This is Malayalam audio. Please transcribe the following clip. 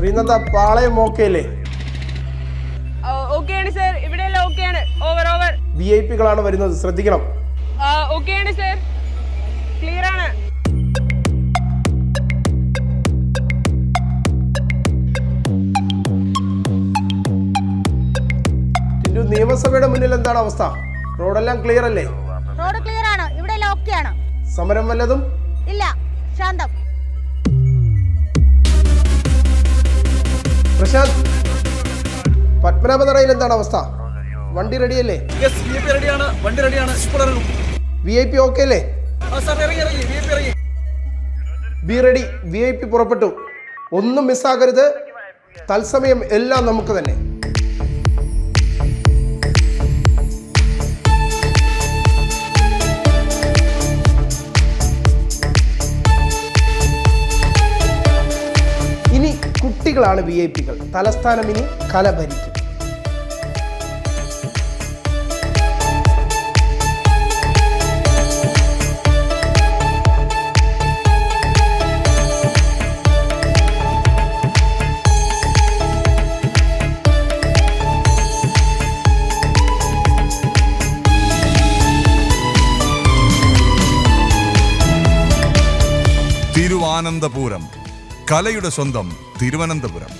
പിന്നെന്താ പാളയം ഓക്കെയല്ലേ ഓക്കെയാണ് സർ ഇവിടെ ഓക്കെയാണ് ഓവർ ഓവർ വി ഐ പികളാണ് വരുന്നത്. ശ്രദ്ധിക്കണം. ഓക്കെയാണ് സർ ക്ലിയർ ആണ്. നിയമസഭയുടെ മുന്നിൽ എന്താണ് അവസ്ഥ? റോഡെല്ലാം ക്ലിയർ അല്ലേ? റോഡ് ക്ലിയർ ആണ്. ഇവിടെ ആണ്. സമരം വല്ലതും? ഇല്ല. ശാന്തം. പത്മനാഭതറയിൽ എന്താണ് അവസ്ഥ? വണ്ടി റെഡിയല്ലേ? വി ഐ പി റെഡിയാണ് വണ്ടി റെഡിയാണ് ഇപ്പോൾ ഇറങ്ങും വി ഐ പി ഓക്കെ അല്ലേ be ready V I P പുറപ്പെട്ടു. ഒന്നും മിസ്സാകരുത് തത്സമയം എല്ലാം നമുക്ക് തന്നെ. ഇനി കുട്ടികളാണ് വി ഐ പികൾ തലസ്ഥാനം ഇനി കല ഭരിക്കും തിരുവാനന്തപുരം കലയുടെ സ്വന്തം തിരുവനന്തപുരം.